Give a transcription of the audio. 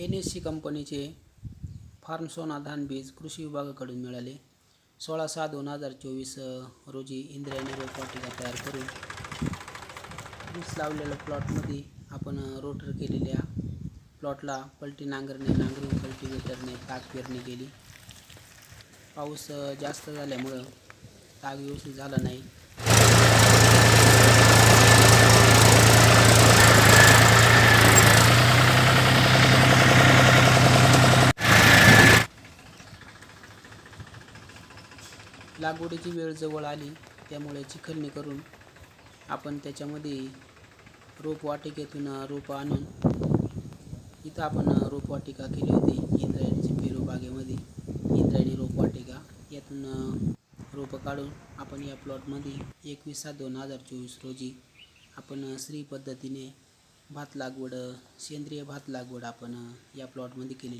N S C कंपनीचे फार्मसोना धान बीज कृषी विभागाकडून मिळाले. सोळा सहा दोन हजार चोवीस रोजी इंद्रायणी रोपवाटिका तयार करून वीस लावलेल्या प्लॉटमध्ये आपण रोटर केलेल्या प्लॉटला पलटी नांगरणे नांगरून कल्टिवेटरने ताक पेरणी केली. पाऊस जास्त झाल्यामुळं ताग व्यवस्थित झाला नाही. लागवडीची वेळ जवळ आली त्यामुळे चिखलणी करून आपण त्याच्यामध्ये रोपवाटिकेतून रोपं आणून इथं आपण रोपवाटिका केली होती इंद्रायणीच्या पेरू बागेमध्ये. इंद्रायणी रोपवाटिका यातून रोपं काढून आपण या प्लॉटमध्ये एकवीस सात दोन हजार चोवीस रोजी आपण श्री पद्धतीने भात लागवड सेंद्रिय भात लागवड आपण या प्लॉटमध्ये केली